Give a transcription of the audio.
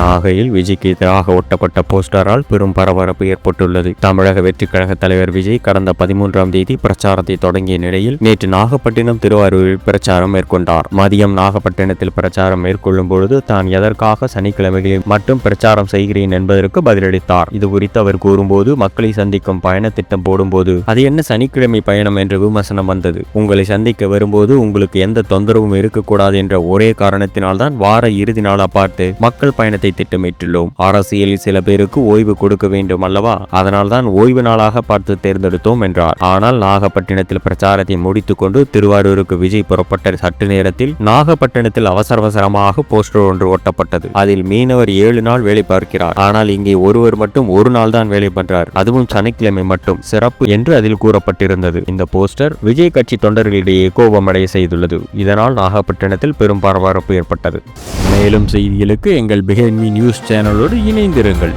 நாகையில் விஜய்க்கு எதிராக ஒட்டப்பட்ட போஸ்டரால் பெரும் பரபரப்பு ஏற்பட்டுள்ளது. தமிழக வெற்றிக் கழக தலைவர் விஜய் கடந்த பதிமூன்றாம் தேதி பிரச்சாரத்தை தொடங்கிய நிலையில் நேற்று நாகப்பட்டினம் திருவாரூரில் பிரச்சாரம் மேற்கொண்டார். மதியம் நாகப்பட்டினத்தில் பிரச்சாரம் மேற்கொள்ளும் பொழுது தான் எதற்காக சனிக்கிழமைகளில் மட்டும் பிரச்சாரம் செய்கிறேன் என்பதற்கு பதிலளித்தார். இது குறித்து அவர் கூறும்போது மக்களை சந்திக்கும் பயண திட்டம் போடும்போது அது என்ன சனிக்கிழமை பயணம் என்ற விமர்சனம் வந்தது. உங்களை சந்திக்க வரும்போது உங்களுக்கு எந்த தொந்தரவும் இருக்கக்கூடாது என்ற ஒரே காரணத்தினால்தான் வார இறுதி நாளா பார்த்து மக்கள் பயணத்தை திட்டமிட்டுள்ளோம். அரசியலில் சில பேருக்கு ஓய்வு கொடுக்க வேண்டும் அல்லவா? அதனால் தான் ஓய்வு நாளாக பார்த்து தேர்ந்தெடுத்தோம் என்றார். ஆனால் நாகப்பட்டினத்தில் பிரச்சாரத்தை முடித்துக்கொண்டு திருவாரூருக்கு விஜய் புறப்பட்ட சற்று நேரத்தில் நாகப்பட்டினத்தில் அவசர அவசரமாக போஸ்டர் ஒன்று ஒட்டப்பட்டது. அதில் மீனவர் ஏழு நாள் வேலை பார்க்கிறார். ஆனால் இங்கே ஒருவர் மட்டும் ஒரு நாள் தான் வேலை பண்றார். அதுவும் சனிக்கிழமை மட்டும். சிறப்பு என்று அதில் கூறப்பட்டிருந்தது. இந்த போஸ்டர் விஜய் கட்சி தொண்டர்களிடையே கோபமடைய செய்துள்ளது. இதனால் நாகப்பட்டினத்தில் பெரும் பரபரப்பு ஏற்பட்டது. மேலும் செய்திகளுக்கு எங்கள் பிஹேன்மி நியூஸ் சேனலோடு இணைந்திருங்கள்.